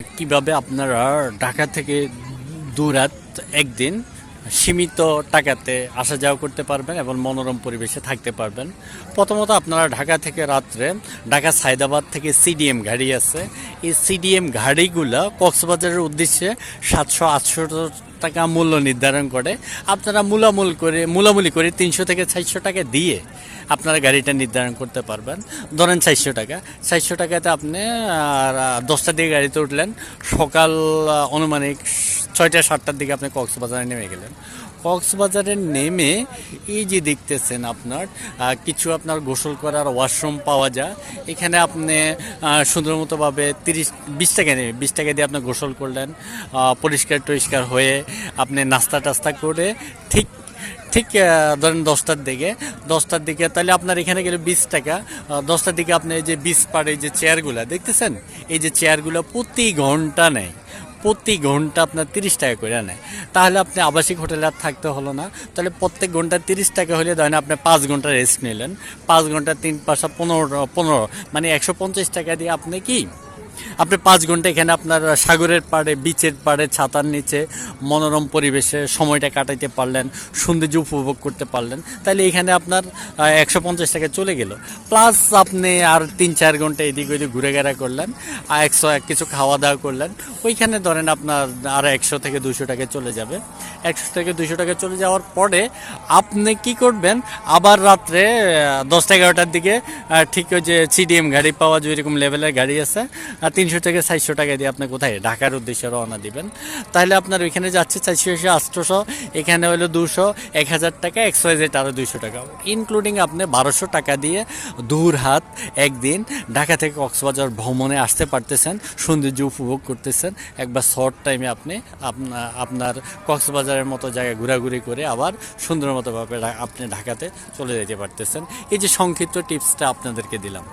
কীভাবে আপনারা ঢাকা থেকে দুরাত একদিন সীমিত টাকাতে আসা যাওয়া করতে পারবেন এবং মনোরম পরিবেশে থাকতে পারবেন। প্রথমত আপনারা ঢাকা থেকে রাত্রে ঢাকা সায়দাবাদ থেকে সিডিএম গাড়ি আছে। এই সিডিএম গাড়িগুলো কক্সবাজারের উদ্দেশ্যে সাতশো আটশো টাকা মূল্য নির্ধারণ করে, আপনারা মূলামূল করে, মূলামূলি করে তিনশো থেকে চারশো টাকা দিয়ে আপনারা গাড়িটা নির্ধারণ করতে পারবেন। ধরেন চারশো টাকা, চারশো টাকাতে আপনি দশটার দিকে গাড়িতে উঠলেন, সকাল আনুমানিক ছয়টা সাতটার দিকে আপনি কক্সবাজারে নেমে গেলেন। কক্সবাজারে নেমে এই যে দেখতেছেন আপনার কিছু আপনার গোসল করার ওয়াশরুম পাওয়া যায়। এখানে আপনি সুন্দর মতোভাবে তিরিশ, বিশ টাকা নেবে বিশ টাকা দিয়ে আপনি গোসল করলেন পরিষ্কার টরিষ্কার হয়ে আপনি নাস্তা টাস্তা করে ঠিক ঠিক ধরেন দশটার দিকে দশটার দিকে তাহলে আপনার এখানে গেলে বিশ টাকা দশটার দিকে আপনি এই যে বিশ পাড়ে যে চেয়ারগুলো দেখতেছেন? এই যে চেয়ারগুলো প্রতি ঘণ্টা নেয়। প্রতি ঘণ্টা আপনার তিরিশ টাকা করে নেয়। তাহলে আপনি আবাসিক হোটেলে আর থাকতে হলো না। তাহলে প্রত্যেক ঘণ্টা তিরিশ টাকা হলে ধরেন আপনি পাঁচ ঘণ্টা রেস্ট নিলেন। পাঁচ ঘণ্টা তিন পাঁচশো পনেরো পনেরো মানে একশো পঞ্চাশ টাকা দিয়ে আপনি কি আপনি পাঁচ ঘণ্টা এখানে আপনার সাগরের পাড়ে বিচের পাড়ে, ছাতার নিচে মনোরম পরিবেশে সময়টা কাটাইতে পারলেন, সৌন্দর্য উপভোগ করতে পারলেন। তাহলে এখানে আপনার একশো পঞ্চাশ টাকা চলে গেল। প্লাস আপনি আর তিন চার ঘণ্টা এদিক ওইদিক ঘুরে ঘেরা করলেন, আর একশো এক কিছু খাওয়া দাওয়া করলেন। ওইখানে ধরেন আপনার আর একশো থেকে দুশো টাকা চলে যাবে। একশো থেকে দুশো টাকা চলে যাওয়ার পরে আপনি কি করবেন? আবার রাত্রে দশটা এগারোটার দিকে ঠিক ওই যে সিডিএম গাড়ি পাওয়া যায় এরকম লেভেলের গাড়ি আছে তিনশো থেকে চারশো টাকা দিয়ে আপনি কোথায়? ঢাকার উদ্দেশ্যে রওনা দিবেন। তাহলে আপনার ওইখানে যাচ্ছে চারশো এসে আটশোশো, এখানে হলো দুশো, এক হাজার টাকা, এক্স জেড আরও দুইশো টাকা ইনক্লুডিং আপনি বারোশো টাকা দিয়ে দূর হাত একদিন ঢাকা থেকে কক্সবাজার ভ্রমণে আসতে পারতেছেন, সৌন্দর্য উপভোগ করতেছেন। একবার শর্ট টাইমে আপনা- আপনার কক্সবাজারের মতো জায়গায় ঘোরাঘুরি করে আবার সুন্দর মতোভাবে আপনি ঢাকাতে চলে যেতে পারতেছেন। এই যে সংক্ষিপ্ত টিপসটা আপনাদেরকে দিলাম।